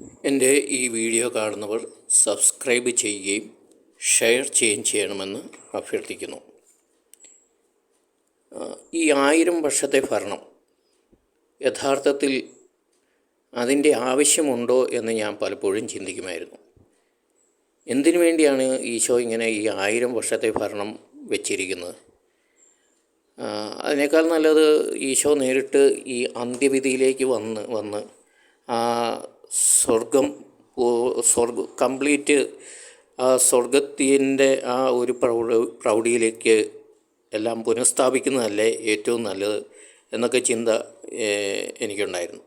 എന്റെ ഈ വീഡിയോ കാണുന്നവർ സബ്സ്ക്രൈബ് ചെയ്യുകയും ഷെയർ ചെയ്യുകയും ചെയ്യണമെന്ന് അഭ്യർത്ഥിക്കുന്നു. ഈ ആയിരം വർഷത്തെ ഭരണം യഥാർത്ഥത്തിൽ അതിന്റെ ആവശ്യമുണ്ടോ എന്ന് ഞാൻ പലപ്പോഴും ചിന്തിക്കുമായിരുന്നു. എന്തിനു വേണ്ടിയാണ് ഈശോ ഇങ്ങനെ ഈ ആയിരം വർഷത്തെ ഭരണം വെച്ചിരിക്കുന്നത്? അതിനേക്കാൾ നല്ലത് ഈശോ നേരിട്ട് ഈ അന്ത്യവിധിയിലേക്ക് വന്ന് വന്ന് സ്വർഗം സ്വർഗ കംപ്ലീറ്റ് ആ സ്വർഗത്തിന്റെ ആ ഒരു പ്രൗഢ പ്രൗഢിയിലേക്ക് എല്ലാം പുനഃസ്ഥാപിക്കുന്നതല്ലേ ഏറ്റവും നല്ലത് എന്നൊക്കെ ചിന്ത എനിക്കുണ്ടായിരുന്നു.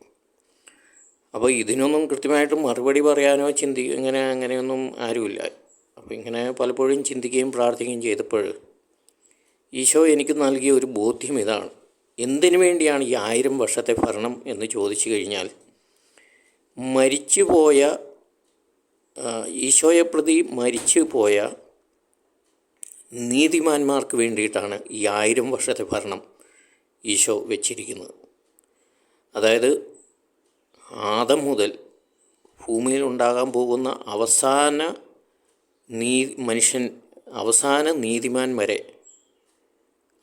അപ്പോൾ ഇതിനൊന്നും കൃത്യമായിട്ട് മറുപടി പറയാനോ ചിന്തി ഇങ്ങനെ അങ്ങനെയൊന്നും ആരുമില്ല. അപ്പോൾ ഇങ്ങനെ പലപ്പോഴും ചിന്തിക്കുകയും പ്രാർത്ഥിക്കുകയും ചെയ്തപ്പോൾ ഈശോ എനിക്ക് നൽകിയ ഒരു ബോധ്യം ഇതാണ്. എന്തിനു വേണ്ടിയാണ് ഈ ആയിരം വർഷത്തെ ഭരണം എന്ന് ചോദിച്ചു കഴിഞ്ഞാൽ മരിച്ചുപോയ ഈശോയെ പ്രതി മരിച്ചു പോയ നീതിമാന്മാർക്ക് വേണ്ടിയിട്ടാണ് ഈ ആയിരം വർഷത്തെ ഭരണം ഈശോ വെച്ചിരിക്കുന്നത്. അതായത് ആദം മുതൽ ഭൂമിയിൽ ഉണ്ടാകാൻ പോകുന്ന അവസാന നീ മനുഷ്യൻ അവസാന നീതിമാൻ വരെ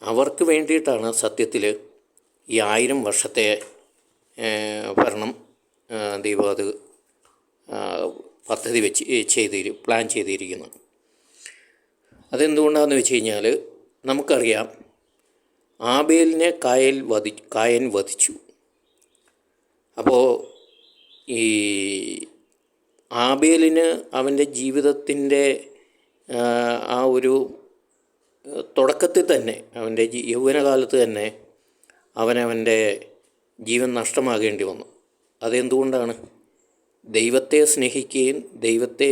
അവർക്ക് വേണ്ടിയിട്ടാണ് സത്യത്തിൽ ഈ ആയിരം വർഷത്തെ ഭരണം ദൈവം അത് പദ്ധതി വെച്ച് ചെയ്തിരി പ്ലാൻ ചെയ്തിരിക്കുന്നത് അതെന്തുകൊണ്ടാണെന്ന് വെച്ച് കഴിഞ്ഞാൽ നമുക്കറിയാം ആബേലിനെ കായൽ വധി കായൻ വധിച്ചു. അപ്പോൾ ഈ ആബേലിന് അവന്റെ ജീവിതത്തിന്റെ ആ, ഒരു തുടക്കത്തിൽ തന്നെ അവന്റെ യൗവനകാലത്ത് തന്നെ അവനവന്റെ ജീവൻ നഷ്ടമാകേണ്ടി വന്നു. അതെന്തുകൊണ്ടാണ്? ദൈവത്തെ സ്നേഹിക്കുകയും ദൈവത്തെ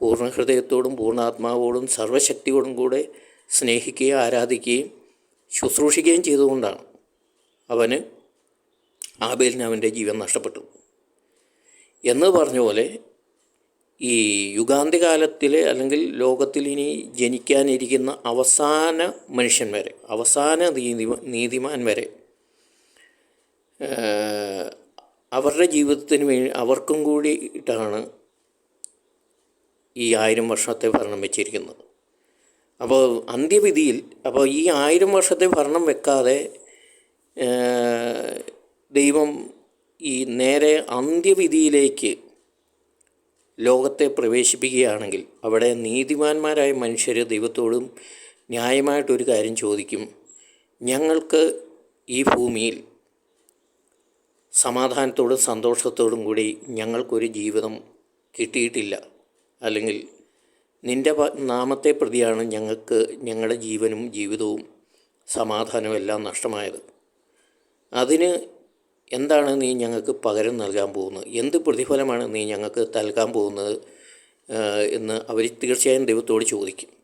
പൂർണ ഹൃദയത്തോടും പൂർണാത്മാവോടും സർവശക്തിയോടും കൂടെ സ്നേഹിക്കുകയും ആരാധിക്കുകയും ശുശ്രൂഷിക്കുകയും ചെയ്തുകൊണ്ടാണ് അവന് ആബേലിന് അവന്റെ ജീവൻ നഷ്ടപ്പെട്ടു എന്ന് പറഞ്ഞ പോലെ ഈ യുഗാന്ത്യകാലത്തിലെ അല്ലെങ്കിൽ ലോകത്തിൽ ഇനി ജനിക്കാനിരിക്കുന്ന അവസാന മനുഷ്യൻ വരെ അവസാന നീതി നീതിമാൻ വരെ അവരുടെ ജീവിതത്തിന് വേ അവർക്കും കൂടിയിട്ടാണ് ഈ ആയിരം വർഷത്തെ ഭരണം വെച്ചിരിക്കുന്നത്. അപ്പോൾ അന്ത്യവിധിയിൽ അപ്പോൾ ഈ ആയിരം വർഷത്തെ ഭരണം വെക്കാതെ ദൈവം ഈ നേരെ അന്ത്യവിധിയിലേക്ക് ലോകത്തെ പ്രവേശിപ്പിക്കുകയാണെങ്കിൽ അവിടെ നീതിമാന്മാരായ മനുഷ്യർ ദൈവത്തോടും ന്യായമായിട്ടൊരു കാര്യം ചോദിക്കും. ഞങ്ങൾക്ക് ഈ ഭൂമിയിൽ സമാധാനത്തോടും സന്തോഷത്തോടും കൂടി ഞങ്ങൾക്കൊരു ജീവിതം കിട്ടിയിട്ടില്ല. അല്ലെങ്കിൽ നിന്റെ നാമത്തെ പ്രതിയാണ് ഞങ്ങൾക്ക് ഞങ്ങളുടെ ജീവനും ജീവിതവും സമാധാനവും എല്ലാം നഷ്ടമായത്. അതിന് എന്താണ് നീ ഞങ്ങൾക്ക് പകരം നൽകാൻ പോകുന്നത്? എന്ത് പ്രതിഫലമാണ് നീ ഞങ്ങൾക്ക് നൽകാൻ പോകുന്നത്? എന്ന് അവർ തീർച്ചയായും ദൈവത്തോട് ചോദിക്കും.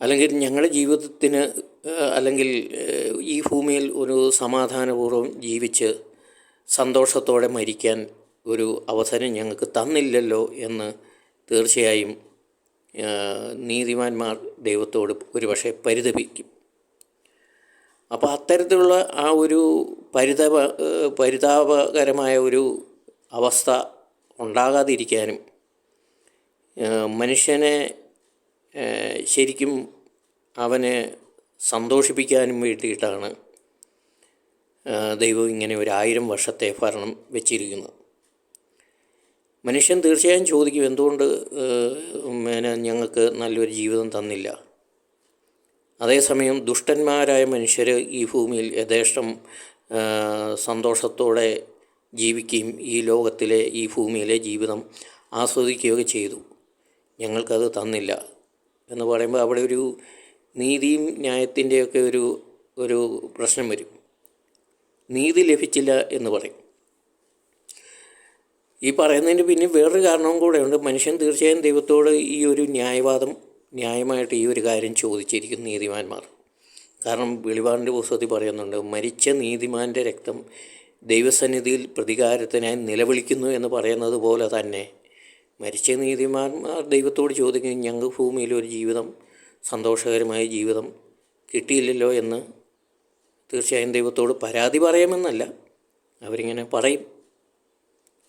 അല്ലെങ്കിൽ ഞങ്ങളുടെ ജീവിതത്തിന് അല്ലെങ്കിൽ ഈ ഭൂമിയിൽ ഒരു സമാധാനപൂർവം ജീവിച്ച് സന്തോഷത്തോടെ മരിക്കാൻ ഒരു അവസരം ഞങ്ങൾക്ക് തന്നില്ലല്ലോ എന്ന് തീർച്ചയായും നീതിമാന്മാർ ദൈവത്തോട് ഒരുപക്ഷെ പരിതപിക്കും. അപ്പോൾ അത്തരത്തിലുള്ള ആ ഒരു പരിതാപ പരിതാപകരമായ ഒരു അവസ്ഥ ഉണ്ടാകാതിരിക്കാനും മനുഷ്യനെ ശരിക്കും അവനെ സന്തോഷിപ്പിക്കാനും വേണ്ടിയിട്ടാണ് ദൈവം ഇങ്ങനെ ഒരു വർഷത്തെ ഭരണം വെച്ചിരിക്കുന്നത്. മനുഷ്യൻ തീർച്ചയായും ചോദിക്കും എന്തുകൊണ്ട് പിന്നെ ഞങ്ങൾക്ക് നല്ലൊരു ജീവിതം തന്നില്ല? അതേസമയം ദുഷ്ടന്മാരായ മനുഷ്യർ ഈ ഭൂമിയിൽ യഥേഷ്ടം സന്തോഷത്തോടെ ജീവിക്കുകയും ഈ ലോകത്തിലെ ഈ ഭൂമിയിലെ ജീവിതം ആസ്വദിക്കുകയൊക്കെ ചെയ്തു. ഞങ്ങൾക്കത് തന്നില്ല. എന്ന് പറയുമ്പോൾ അവിടെ ഒരു നീതിയും ന്യായത്തിന്റെയൊക്കെ ഒരു ഒരു പ്രശ്നം വരും. നീതി ലഭിച്ചില്ല എന്ന് പറയും. ഈ പറയുന്നതിന് പിന്നെ വേറൊരു കാരണവും കൂടെയുണ്ട്. മനുഷ്യൻ തീർച്ചയായും ദൈവത്തോട് ഈ ഒരു ന്യായവാദം ന്യായമായിട്ട് ഈ ഒരു കാര്യം ചോദിച്ചിരിക്കും നീതിമാന്മാർ. കാരണം വെളിപാടിന്റെ പുസ്തകത്തിൽ പറയുന്നുണ്ട് മരിച്ച നീതിമാന്റെ രക്തം ദൈവസന്നിധിയിൽ പ്രതികാരത്തിനായി നിലവിളിക്കുന്നു എന്ന് പറയുന്നത് പോലെ തന്നെ മരിച്ച നീതിമാന്മാർ ദൈവത്തോട് ചോദിക്കും ഞങ്ങൾ ഭൂമിയിൽ ഒരു ജീവിതം സന്തോഷകരമായ ജീവിതം കിട്ടിയില്ലല്ലോ എന്ന് തീർച്ചയായും ദൈവത്തോട് പരാതി പറയാമെന്നല്ല അവരിങ്ങനെ പറയും.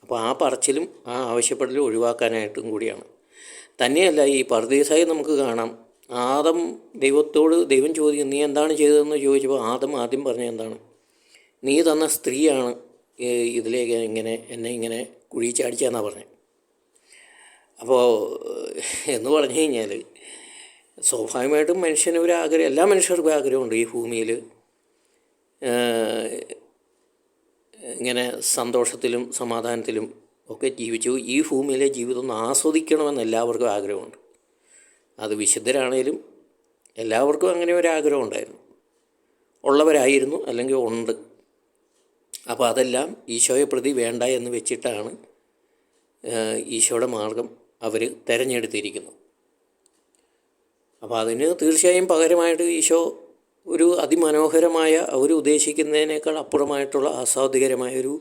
അപ്പോൾ ആ പറച്ചിലും ആ ആവശ്യപ്പെടലും ഒഴിവാക്കാനായിട്ടും കൂടിയാണ്. തന്നെയല്ല ഈ പർദീസായി നമുക്ക് കാണാം. ആദം ദൈവത്തോട് ദൈവം ചോദിക്കും നീ എന്താണ് ചെയ്തതെന്ന്? ചോദിച്ചപ്പോൾ ആദം ആദ്യം പറഞ്ഞ എന്താണ്? നീ തന്ന സ്ത്രീയാണ് ഇതിലേക്ക് ഇങ്ങനെ എന്നെ ഇങ്ങനെ കുഴി ചാടിച്ചതെന്നാണ് പറഞ്ഞത്. അപ്പോൾ എന്ന് പറഞ്ഞു കഴിഞ്ഞാൽ സ്വാഭാവികമായിട്ടും മനുഷ്യന് ഒരു ആഗ്രഹം എല്ലാ മനുഷ്യർക്കും ആഗ്രഹമുണ്ട് ഈ ഭൂമിയിൽ ഇങ്ങനെ സന്തോഷത്തിലും സമാധാനത്തിലും ഒക്കെ ജീവിച്ചു. ഈ ഭൂമിയിലെ ജീവിതം ഒന്ന് ആസ്വദിക്കണമെന്ന് എല്ലാവർക്കും ആഗ്രഹമുണ്ട്. അത് വിശുദ്ധരാണേലും എല്ലാവർക്കും അങ്ങനെ ഒരു ആഗ്രഹം ഉണ്ടായിരുന്നു. ഉള്ളവരായിരുന്നു അല്ലെങ്കിൽ ഉണ്ട്. അപ്പോൾ അതെല്ലാം ഈശോയെ പ്രതി വേണ്ട എന്ന് വെച്ചിട്ടാണ് ഈശോയുടെ മാർഗം അവർ തിരഞ്ഞെടുത്തിരിക്കുന്നത്. അപ്പോൾ അതിന് തീർച്ചയായും പകരമായിട്ട് ഈശോ ഒരു അതിമനോഹരമായ അവർ ഉദ്ദേശിക്കുന്നതിനേക്കാൾ അപ്പുറമായിട്ടുള്ള ആസ്വാദികരമായൊരു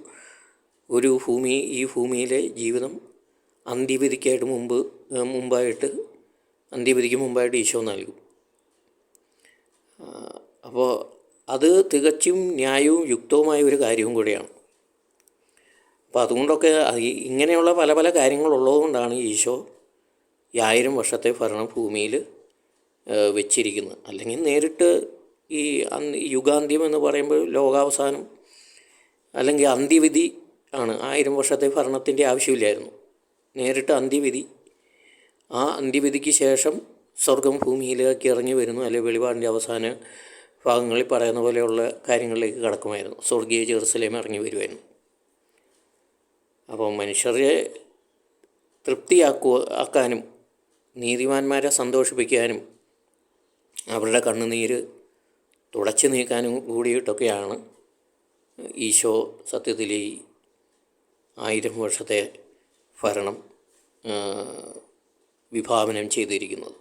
ഒരു ഭൂമി ഈ ഭൂമിയിലെ ജീവിതം അന്ത്യവിധിക്കായിട്ട് മുമ്പ് മുമ്പായിട്ട് അന്ത്യവിധിക്ക് മുമ്പായിട്ട് ഈശോ നൽകും. അപ്പോൾ അത് തികച്ചും ന്യായവും യുക്തവുമായ ഒരു കാര്യവും കൂടിയാണ്. അപ്പോൾ അതുകൊണ്ടൊക്കെ ഇങ്ങനെയുള്ള പല പല കാര്യങ്ങളുള്ളതുകൊണ്ടാണ് ഈശോ ഈ ആയിരം വർഷത്തെ ഭരണം ഭൂമിയിൽ വെച്ചിരിക്കുന്നത് അല്ലെങ്കിൽ നേരിട്ട് ഈ യുഗാന്ത്യം എന്ന് പറയുമ്പോൾ ലോകാവസാനം അല്ലെങ്കിൽ അന്ത്യവിധി ആണ്. ആയിരം വർഷത്തെ ഭരണത്തിന്റെ ആവശ്യമില്ലായിരുന്നു. നേരിട്ട് അന്ത്യവിധി. ആ അന്ത്യവിധിക്ക് ശേഷം സ്വർഗം ഭൂമിയിലേക്ക് ഇറങ്ങി വരുന്നു. അല്ലെങ്കിൽ വെളിപാടിന്റെ അവസാന ഭാഗങ്ങളിൽ പറയുന്ന പോലെയുള്ള കാര്യങ്ങളിലേക്ക് കടക്കുമായിരുന്നു. സ്വർഗീയ ജെറുസലേം ഇറങ്ങി വരുമായിരുന്നു. അപ്പോൾ മനുഷ്യരെ തൃപ്തിയാക്കുക ആക്കാനും നീതിമാന്മാരെ സന്തോഷിപ്പിക്കാനും അവരുടെ കണ്ണുനീര് തുടച്ചു നീക്കാനും കൂടിയിട്ടൊക്കെയാണ് ഈശോ സത്യത്തിൽ ഈ ആയിരം വർഷത്തെ ഭരണം വിഭാവനം ചെയ്തിരിക്കുന്നത്.